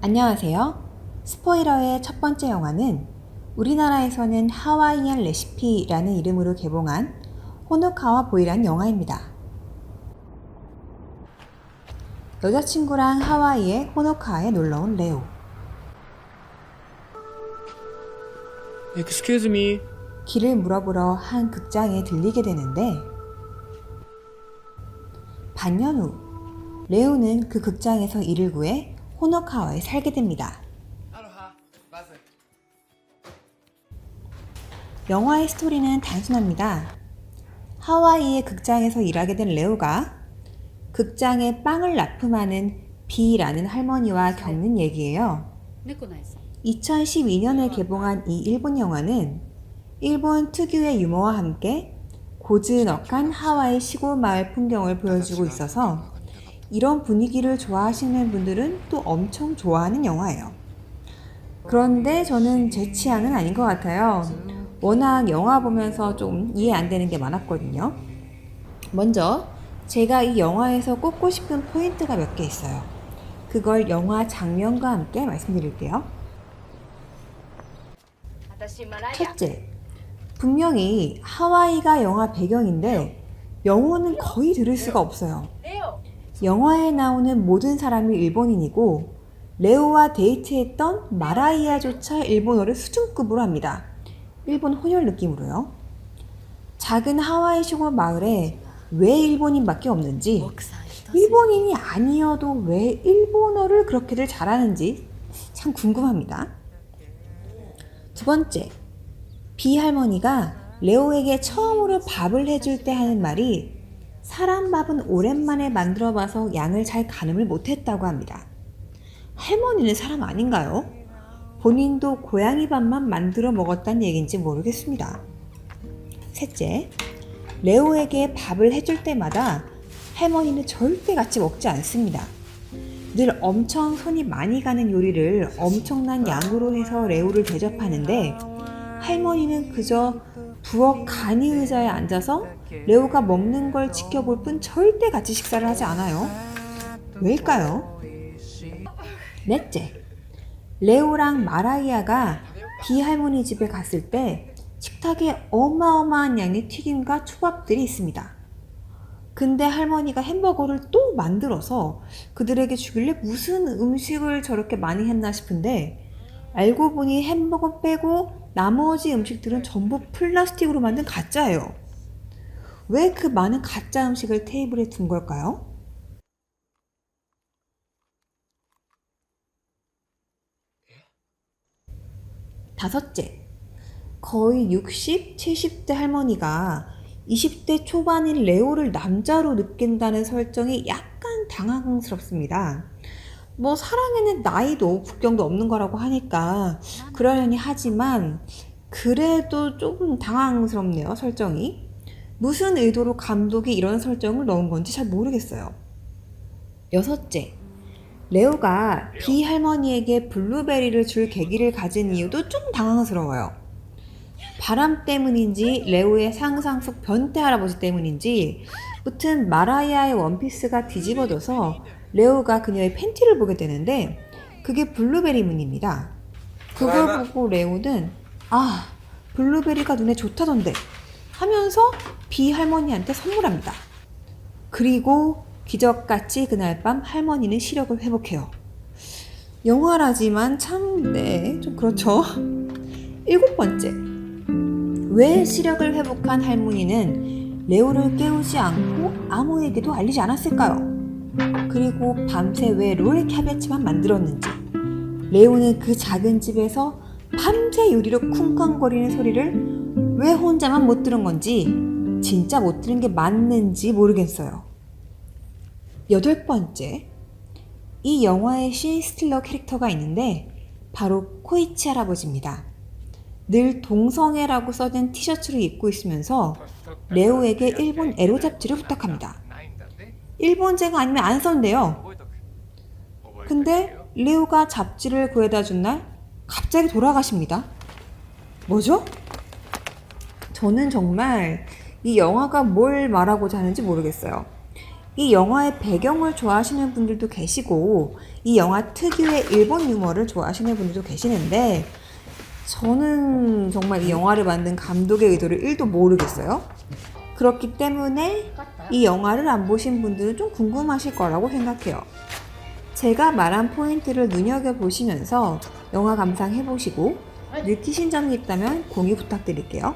안녕하세요. 스포이러의 첫 번째 영화는 우리나라에서는 하와이안 레시피라는 이름으로 개봉한 호노카와 보이란 영화입니다. 여자친구랑 하와이의 호노카에 놀러온 레오. Excuse me. 길을 물어보러 한 극장에 들리게 되는데 반년 후 레오는 그 극장에서 일을 구해 호노카와에 살게 됩니다. 영화의 스토리는 단순합니다. 하와이의 극장에서 일하게 된 레오가 극장에 빵을 납품하는 비라는 할머니와 겪는 얘기예요. 2012년에 개봉한 이 일본 영화는 일본 특유의 유머와 함께 고즈넉한 하와이 시골 마을 풍경을 보여주고 있어서 이런 분위기를 좋아하시는 분들은 또 엄청 좋아하는 영화예요. 그런데 저는 제 취향은 아닌 것 같아요. 워낙 영화 보면서 좀 이해 안 되는 게 많았거든요. 먼저 제가 이 영화에서 꼽고 싶은 포인트가 몇 개 있어요. 그걸 영화 장면과 함께 말씀드릴게요. 첫째, 분명히 하와이가 영화 배경인데 영어는 거의 들을 수가 없어요. 영화에 나오는 모든 사람이 일본인이고 레오와 데이트했던 마라이아조차 일본어를 수준급으로 합니다. 일본 혼혈 느낌으로요. 작은 하와이 쇼고 마을에 왜 일본인밖에 없는지 일본인이 아니어도 왜 일본어를 그렇게들 잘하는지 참 궁금합니다. 두 번째, 비 할머니가 레오에게 처음으로 밥을 해줄 때 하는 말이 사람 밥은 오랜만에 만들어 봐서 양을 잘 가늠을 못했다고 합니다. 할머니는 사람 아닌가요? 본인도 고양이 밥만 만들어 먹었다는 얘기인지 모르겠습니다. 셋째, 레오에게 밥을 해줄 때마다 할머니는 절대 같이 먹지 않습니다. 늘 엄청 손이 많이 가는 요리를 엄청난 양으로 해서 레오를 대접하는데 할머니는 그저 부엌 간이 의자에 앉아서 레오가 먹는 걸 지켜볼 뿐 절대 같이 식사를 하지 않아요. 왜일까요? 넷째, 레오랑 마라이아가 비 할머니 집에 갔을 때 식탁에 어마어마한 양의 튀김과 초밥들이 있습니다. 근데 할머니가 햄버거를 또 만들어서 그들에게 주길래 무슨 음식을 저렇게 많이 했나 싶은데 알고 보니 햄버거 빼고 나머지 음식들은 전부 플라스틱으로 만든 가짜예요. 왜 그 많은 가짜 음식을 테이블에 둔 걸까요? 다섯째, 거의 60, 70대 할머니가 20대 초반인 레오를 남자로 느낀다는 설정이 약간 당황스럽습니다. 뭐 사랑에는 나이도 국경도 없는 거라고 하니까 그러려니 하지만 그래도 조금 당황스럽네요, 설정이. 무슨 의도로 감독이 이런 설정을 넣은 건지 잘 모르겠어요. 여섯째, 레오가 비 할머니에게 블루베리를 줄 계기를 가진 이유도 좀 당황스러워요. 바람 때문인지 레오의 상상 속 변태 할아버지 때문인지 무튼 마라이아의 원피스가 뒤집어져서 레오가 그녀의 팬티를 보게 되는데 그게 블루베리 무늬입니다. 그걸 보고 레오는 아 블루베리가 눈에 좋다던데 하면서 비 할머니한테 선물합니다. 그리고 기적같이 그날 밤 할머니는 시력을 회복해요. 영화라지만 참, 네, 좀 그렇죠. 일곱 번째. 왜 시력을 회복한 할머니는 레오를 깨우지 않고 아무에게도 알리지 않았을까요? 그리고 밤새 왜 롤 캐베츠만 만들었는지, 레오는 그 작은 집에서 밤새 요리로 쿵쾅거리는 소리를 왜 혼자만 못 들은 건지, 진짜 못 들은 게 맞는지 모르겠어요. 여덟 번째. 이 영화의 신 스틸러 캐릭터가 있는데 바로 코이치 할아버지입니다. 늘 동성애라고 써진 티셔츠를 입고 있으면서 레오에게 일본 에로 잡지를 부탁합니다. 일본제가 아니면 안 썼는데요. 근데 레오가 잡지를 구해다 준 날 갑자기 돌아가십니다. 뭐죠? 저는 정말 이 영화가 뭘 말하고자 하는지 모르겠어요. 이 영화의 배경을 좋아하시는 분들도 계시고 이 영화 특유의 일본 유머를 좋아하시는 분들도 계시는데 저는 정말 이 영화를 만든 감독의 의도를 1도 모르겠어요. 그렇기 때문에 이 영화를 안 보신 분들은 좀 궁금하실 거라고 생각해요. 제가 말한 포인트를 눈여겨보시면서 영화 감상해보시고 느끼신 점이 있다면 공유 부탁드릴게요.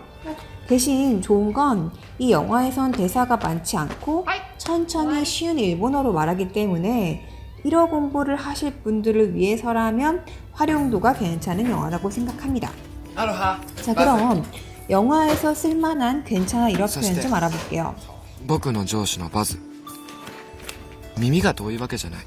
대신 좋은 건 이 영화에선 대사가 많지 않고 천천히 쉬운 일본어로 말하기 때문에 1어 공부를 하실 분들을 위해서라면 활용도가 괜찮은 영화라고 생각합니다. アロハ 자, 그럼 영화에서 쓸만한 괜찮아 이런 표현 좀 알아볼게요. 僕の上司のバズ耳が遠いわけじゃない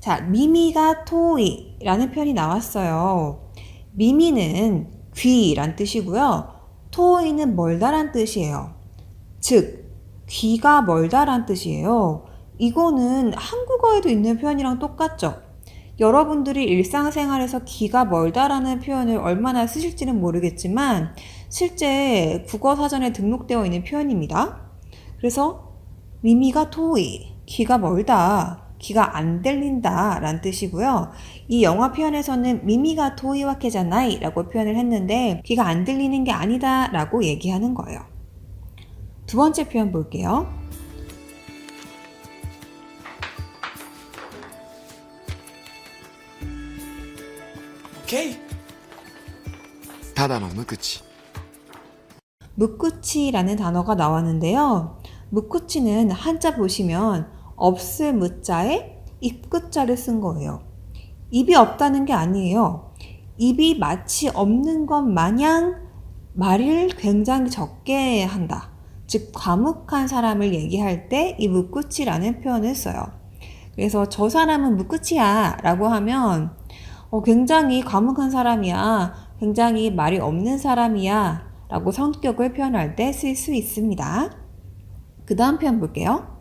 자, 미미가 토이라는 표현이 나왔어요. 미미는 귀란 뜻이고요. 토이는 멀다란 뜻이에요. 즉, 귀가 멀다란 뜻이에요. 이거는 한국어에도 있는 표현이랑 똑같죠? 여러분들이 일상생활에서 귀가 멀다라는 표현을 얼마나 쓰실지는 모르겠지만 실제 국어 사전에 등록되어 있는 표현입니다. 그래서 미미가 토이, 귀가 멀다, 귀가 안 들린다 라는 뜻이고요. 이 영화 표현에서는 미미가 토이와 케잖아이 라고 표현을 했는데 귀가 안 들리는 게 아니다 라고 얘기하는 거예요. 두 번째 표현 볼게요. 오케이. 다단어 무구치. 묵구치라는 단어가 나왔는데요. 묵구치는 한자 보시면 없을 무자에 입구자를 쓴 거예요. 입이 없다는 게 아니에요. 입이 마치 없는 것 마냥 말을 굉장히 적게 한다. 즉, 과묵한 사람을 얘기할 때 이 묵구치라는 표현을 써요. 그래서 저 사람은 묵구치야 라고 하면 어, 굉장히 과묵한 사람이야. 굉장히 말이 없는 사람이야. 라고 성격을 표현할 때 쓸 수 있습니다. 그 다음 표현 볼게요.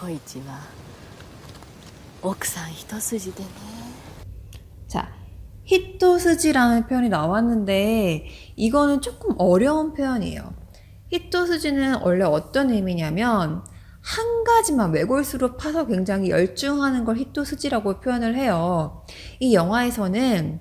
小一は奥さん一筋でね 자, 히토스지라는 표현이 나왔는데 이거는 조금 어려운 표현이에요. 히토스지는 원래 어떤 의미냐면 한 가지만 외골수로 파서 굉장히 열중하는 걸 히토스지라고 표현을 해요. 이 영화에서는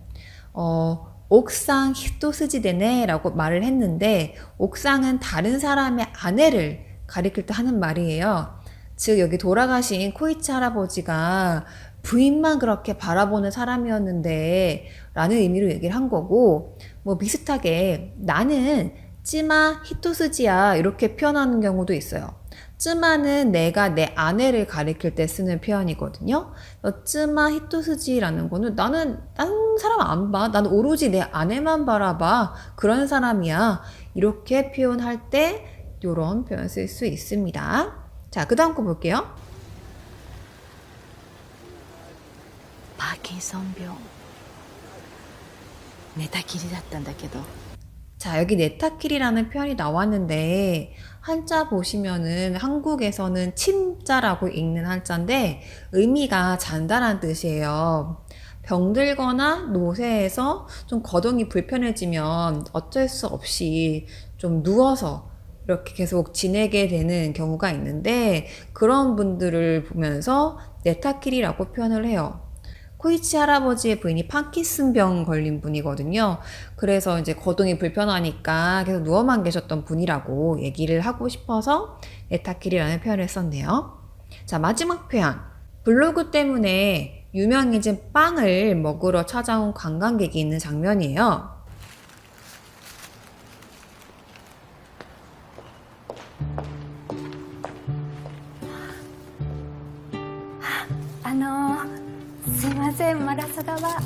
어, 옥상 히토스지되네라고 말을 했는데 옥상은 다른 사람의 아내를 가리킬 때 하는 말이에요. 즉 여기 돌아가신 코이치 할아버지가 부인만 그렇게 바라보는 사람이었는데 라는 의미로 얘기를 한 거고 뭐 비슷하게 나는 찌마 히토스지야 이렇게 표현하는 경우도 있어요. 쯔마는 내가 내 아내를 가리킬 때 쓰는 표현이거든요. 어, 쯔마 히토스지라는 거는 나는 다른 사람 안 봐. 나는 오로지 내 아내만 바라봐. 그런 사람이야. 이렇게 표현할 때 이런 표현 쓸 수 있습니다. 자, 그 다음 거 볼게요. 개선병. 네타길이 샀단다けど. 자, 여기 네타킬이라는 표현이 나왔는데 한자 보시면은 한국에서는 침자라고 읽는 한자인데 의미가 잔다란 뜻이에요. 병들거나 노쇠해서 좀 거동이 불편해지면 어쩔 수 없이 좀 누워서 이렇게 계속 지내게 되는 경우가 있는데 그런 분들을 보면서 네타킬이라고 표현을 해요. 코이치 할아버지의 부인이 파킨슨병 걸린 분이거든요. 그래서 이제 거동이 불편하니까 계속 누워만 계셨던 분이라고 얘기를 하고 싶어서 에타킬이라는 표현을 썼네요. 자, 마지막 표현. 블로그 때문에 유명해진 빵을 먹으러 찾아온 관광객이 있는 장면이에요. すいませんマラサダは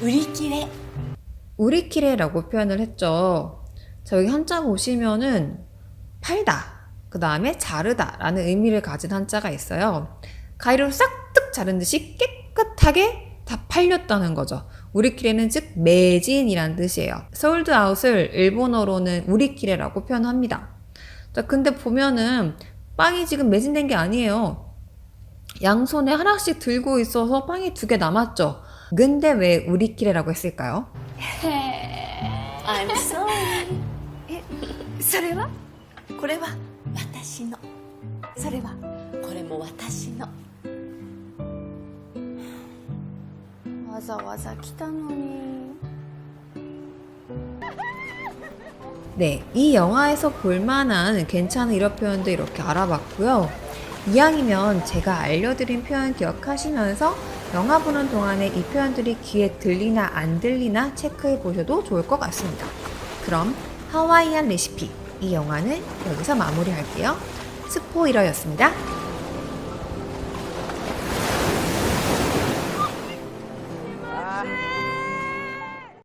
売り切れ 우리키레라고 표현을 했죠. 자, 여기 한자 보시면은 팔다, 그 다음에 자르다 라는 의미를 가진 한자가 있어요. 가위로 싹둑 자른 듯이 깨끗하게 다 팔렸다는 거죠. 우리키레는 즉 매진이란 뜻이에요. 솔드 아웃을 일본어로는 우리키레라고 표현합니다. 자, 근데 보면은 빵이 지금 매진된 게 아니에요. 양손에 하나씩 들고 있어서 빵이 두 개 남았죠. 근데 왜 우리끼리라고 했을까요? I'm sorry それはこれは私のそれはこれも私のわざわざ来たのに 네, 이 영화에서 볼만한 괜찮은 이런 표현도 이렇게 알아봤고요. 이왕이면 제가 알려드린 표현 기억하시면서 영화 보는 동안에 이 표현들이 귀에 들리나 안 들리나 체크해 보셔도 좋을 것 같습니다. 그럼 하와이안 레시피 이 영화는 여기서 마무리할게요. 스포이러였습니다.